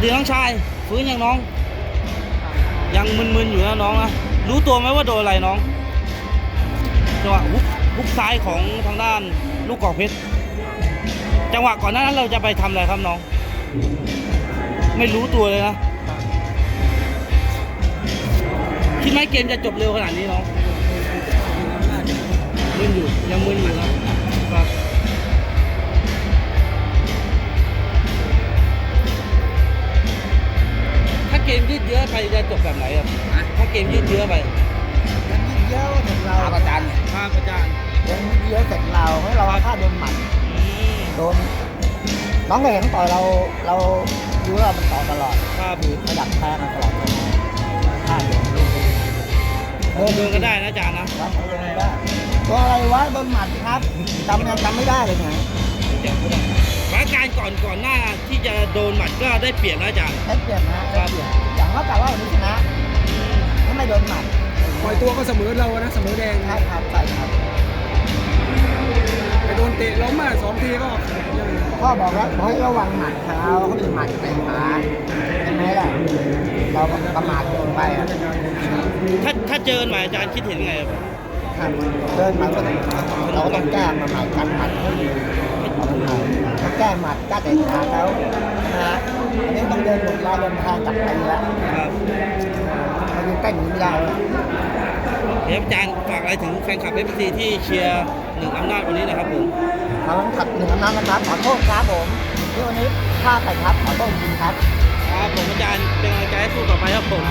ดีน้องชายฟื้นยังน้อง ยังมึนๆอยู่นะน้องนะรู้ตัวไหมว่าโดนอะไรน้องจังหวะฮุกฮุกซ้ายของทางด้านลูกกอกเพชรจังหวะก่อนหน้านั้นเราจะไปทำอะไรครับน้อง ไม่รู้ตัวเลยนะคิดไหมเกมจะจบเร็วขนาดนี้น้องมึนอยู่ยังมึนอยู่นะครับ มยืดเยื้อไปจะจบแบบไหนครับถ้าเกมยืดเยื้อไปยังยิ่งเยอะจากเราครับอาจารย์ครับอาจารย์ยังยิ่งเยอะจากเราให้เราถ้าโดนหมัดอืมโดนน้องก็เห็นต่อยเราเราดูว่ามันต่อตลอดครับคือขยับแทงตลอดเลยถ้าโดนลูกโดนเดินก็ได้นะอาจารย์นะครับโดนได้ตัวอะไรวะโดนหมัดครับจำยังจำไม่ได้เลยไงสถานการณ์ก่อนก่อนหน้าที่จะโดนหมัดก็ได้เปรียบนะอาจารย์ได้เปลี่ยนนะได้เปลี่ยน อยตัวก็เสมอเรานะเสมอแดงใช่ครับใช่ครับไปโดนเตะล้มมาสองทีก็พ่อบอกแล้วบอกให้ระวังหมัดเขาเขาเป็นหมัดเตะขาเห็นไหมล่ะเราประมาทเกินไปอะถ้าถ้าเจอใหม่อาจารย์คิดเห็นไงครับครับเดินมาก็ต้องเราก็ต้องแก้มาใหม่กันหมัดให้ดีถ้าแก้หมัดกล้าเตะขาเขานะฮะอันนี้ต้องเดินหลุดลายเดินทางกลับไปแล้วครับมันยัง ใกล้หนีไม่ได้แล้วเดี๋ยวอาจารย์ฝากอะไรถึงแฟนคลับเอฟซีที่เชียร์หนึ่งอำนาจวันนี้นะครับผมทางขัดหนึ่งอำนาจนะครับขอโทษครับผมที่วันนี้พลาดไปครับขอโทษจริงครับครับผมอาจารย์เป็นกำลังใจให้สู้ต่อไปครับผม